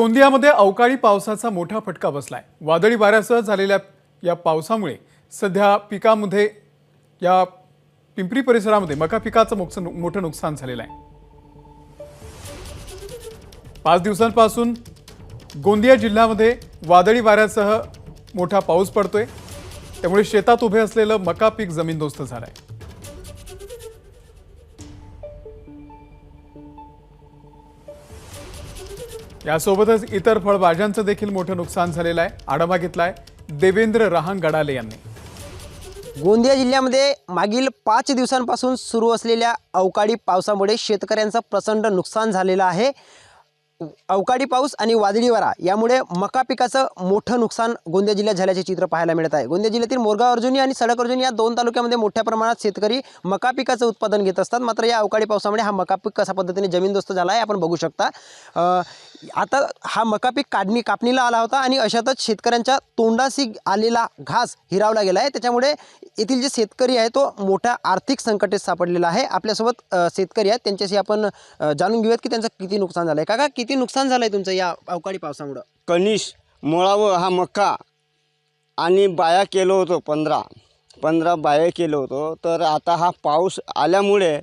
गोंदियामध्ये अवकाळी पावसाचा मोठा फटका बसलाय. वादळी वाऱ्यासह झालेल्या या पावसामुळे सध्या पिकामध्ये या पिंपरी परिसरामध्ये मका पिकाचं मोक्ष- मोठं नुकसान झालेलं आहे. पाच दिवसांपासून गोंदिया जिल्ह्यामध्ये वादळी वाऱ्यासह मोठा पाऊस पडतोय. त्यामुळे शेतात उभे असलेलं मका पीक जमीनदोस्त झालं आहे यासोबतच इतर फळभाज्यांचं देखील मोठं नुकसान झालेलं आहे. आढावा घेतलाय देवेंद्र रहांग गडाले यांनी. गोंदिया जिल्ह्यामध्ये मागील पाच दिवसांपासून सुरू असलेल्या अवकाळी पावसामुळे शेतकऱ्यांचं प्रचंड नुकसान झालेलं आहे. अवकाळी पाऊस आणि वादळी वारा यामुळे मका पिकाचं मोठं नुकसान गोंदिया जिल्ह्यात झाल्याचे चित्र पाहायला मिळत आहे. गोंदिया जिल्ह्यातील मोरगाव अर्जुनी आणि सडक अर्जुनी या दोन तालुक्यामध्ये मोठ्या प्रमाणात शेतकरी मका पिकाचं उत्पादन घेत असतात. मात्र या अवकाळी पावसामुळे हा मका पीक कशा पद्धतीने जमीनदोस्त झाला आहे आपण बघू शकता. आता हा मका पीक काढणी कापणीला आला होता आणि अशातच शेतकऱ्यांच्या तोंडाशी आलेला घास हिरावला गेला आहे. त्याच्यामुळे येथील जे शेतकरी आहे तो मोठ्या आर्थिक संकटात सापडलेला आहे. आपल्यासोबत शेतकरी आहेत. त्यांच्याशी आपण जाणून घेऊयात की त्यांचं किती नुकसान झालं आहे काका किती नुकसान झालं आहे तुमचं या अवकाळी पावसामुळं? कनिष मुळावं हा मक्का आणि बाया केलं होतो पंधरा. पंधरा बाया केलं होतो. तर आता हा पाऊस आल्यामुळे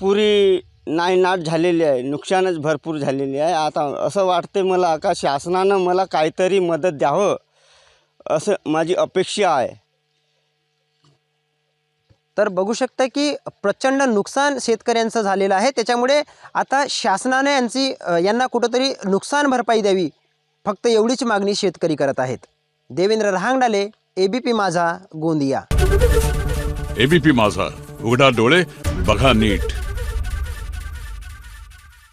पुरी नायनाट झालेली आहे. नुकसानच भरपूर झालेली आहे. आता असं वाटते मला का शासनानं मला काहीतरी मदत द्यावं असं माझी अपेक्षा आहे. तर बघू शकता की प्रचंड नुकसान शेतकऱ्यांचं झालेलं आहे. त्याच्यामुळे आता शासनाने यांची यांना कुठंतरी नुकसान भरपाई द्यावी फक्त एवढीच मागणी शेतकरी करत आहेत. देवेंद्र रहांगडाले एबीपी माझा गोंदिया. एबीपी माझा उघडा डोळे बघा नीट.